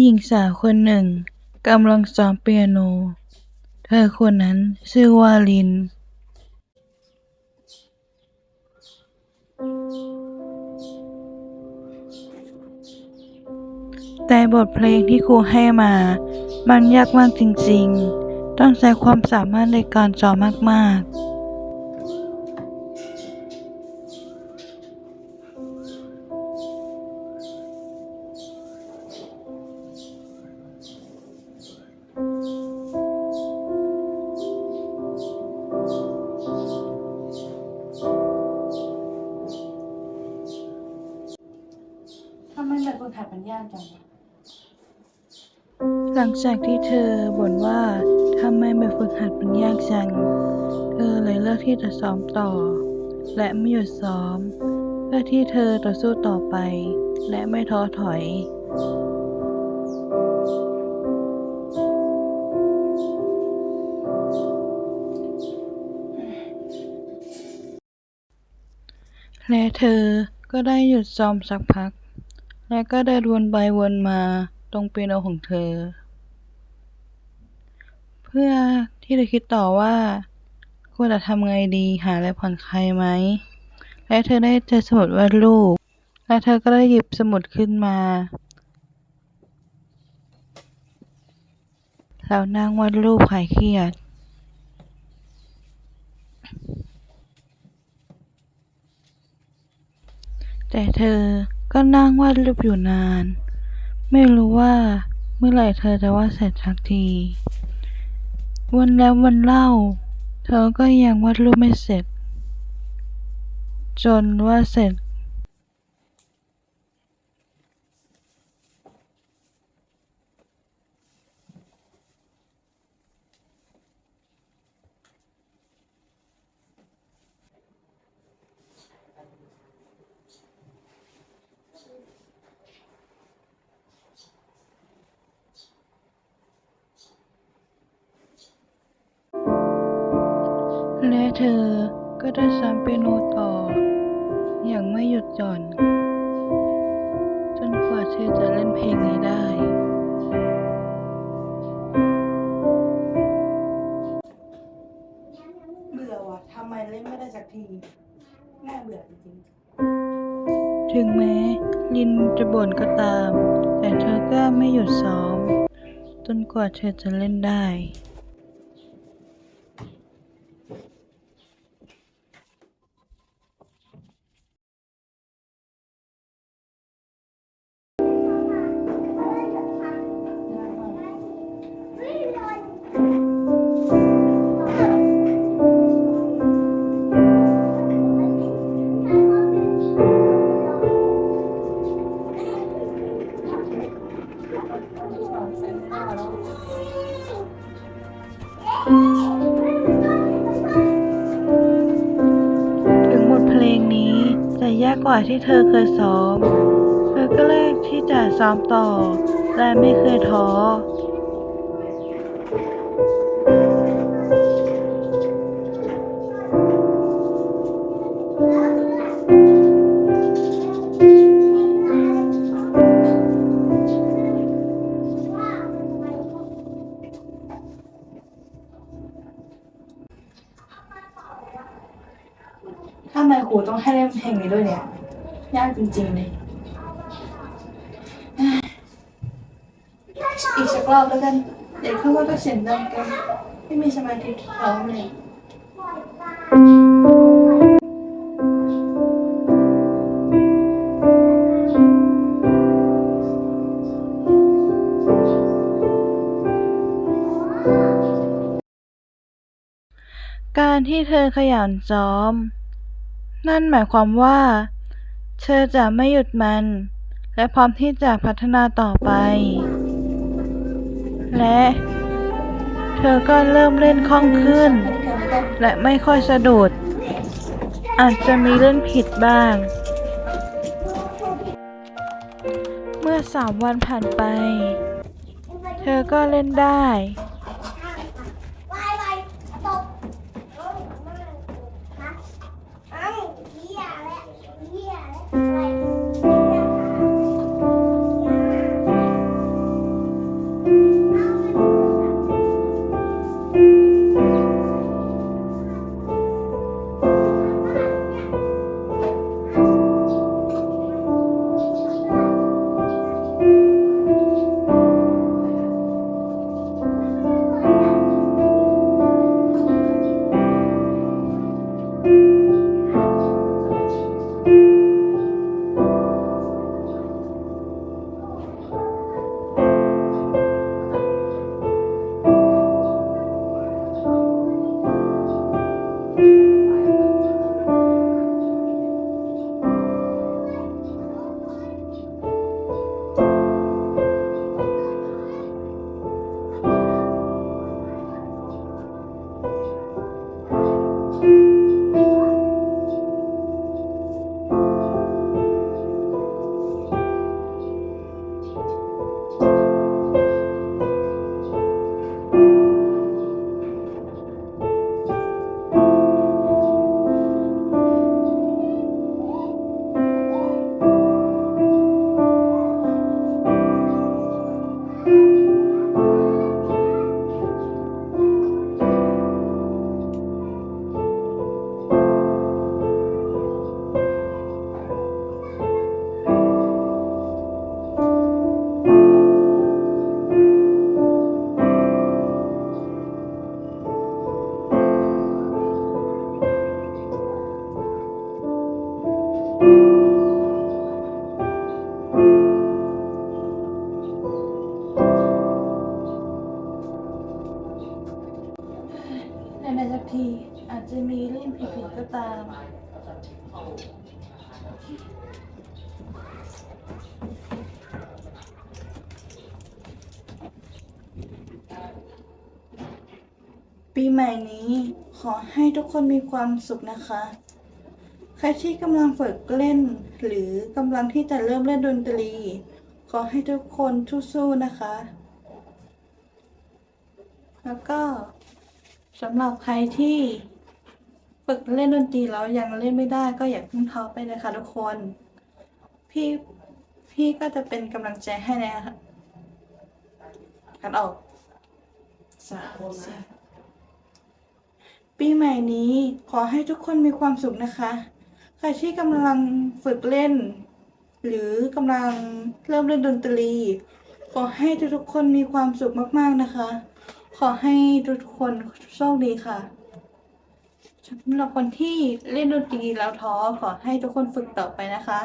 หญิงสาวคนหนึ่งกำลังซ้อมเปียโน เธอคนนั้นชื่อว่าลิน แต่บทเพลงที่ครูให้มา มันยากมากจริงๆ ต้องใช้ความสามารถในการจอมากๆำไมแบบฝึกหัดมันยากจังวะหลังจากที่เธอบ่นว่าทำไมแบบฝึกหัดมันยากจัง เธอเลยเลือกที่จะซ้อมต่อ และไม่หยุดซ้อม เพื่อที่เธอต่อสู้ต่อไป และไม่ท้อถอยและเธอก็ได้หยุดซ้อมสักพัก และก็ได้วนไปวนมาตรงเปียโนของเธอ เพื่อที่จะคิดต่อว่าควรจะทำไงดีหาอะไรผ่อนคลายไหม และเธอได้เจอสมุดวาดรูป และเธอก็ได้หยิบสมุดขึ้นมา แล้วนั่งวาดรูปคลายเครียดแต่เธอ ก็นั่งวาดรูปอยู่นาน ไม่รู้ว่าเมื่อไหร่เธอจะวาดเสร็จสักที วันแล้ววันเล่า เธอก็ยังวาดรูปไม่เสร็จ จนวาดเสร็จ และเธอก็ได้ซ้อมเปียโนต่อ อย่างไม่หยุดหย่อน จนกว่าเธอจะเล่นเพลงนี้ได้ เบื่อว่ะทำไมเล่นไม่ได้สักที น่าเบื่อจริงถึงแม้ลินจะบ่นก็ตาม แต่เธอก็ไม่หยุดซ้อม จนกว่าเธอจะเล่นได้ กว่าที่เธอเคยซ้อม เธอก็เลือกที่จะซ้อมต่อ และไม่เคยท้อๆถ้าไมครูต้องให้เล่นเพลงนี้ด้วยเนี่ย ยากจริงๆเลยอีกสักรอบแล้วกัน เด็กเข้าว่าก็เสียงดังกัน ไม่มีสมาธิร้อเลยการที่เธอขยันซ้อม นั่นหมายความว่า เธอจะไม่หยุดมัน และพร้อมที่จะพัฒนาต่อไป และ เธอก็เริ่มเล่นคล่องขึ้น และไม่ค่อยสะดุด อาจจะมีเล่นผิดบ้าง เมื่อสามวันผ่านไป เธอก็เล่นได้ ปีใหม่นี้ ขอให้ทุกคนมีความสุขนะคะ ใครที่กำลังฝึกเล่น หรือกำลังที่จะเริ่มเล่นดนตรี ขอให้ทุกคนสู้ๆนะคะ แล้วก็สำหรับใครที่ฝึกเล่นดนตรีแล้วยังเล่นไม่ได้ก็อย่าเพิ่งท้อไปนะคะ ทุกคน พี่พี่ก็จะเป็นกำลังใจให้นะคะกันออกสามสี่ ปีใหม่นี้ขอให้ทุกคนมีความสุขนะคะ ใครที่กำลังฝึกเล่น หรือกำลังเริ่มเล่นดนตรี ขอให้ทุกๆคนมีความสุขมากๆนะคะ ขอให้ทุกคนโชคดีค่ะสำหรับคนที่เล่นดนตรีแล้วท้อขอให้ทุกคนฝึกต่อไปนะคะ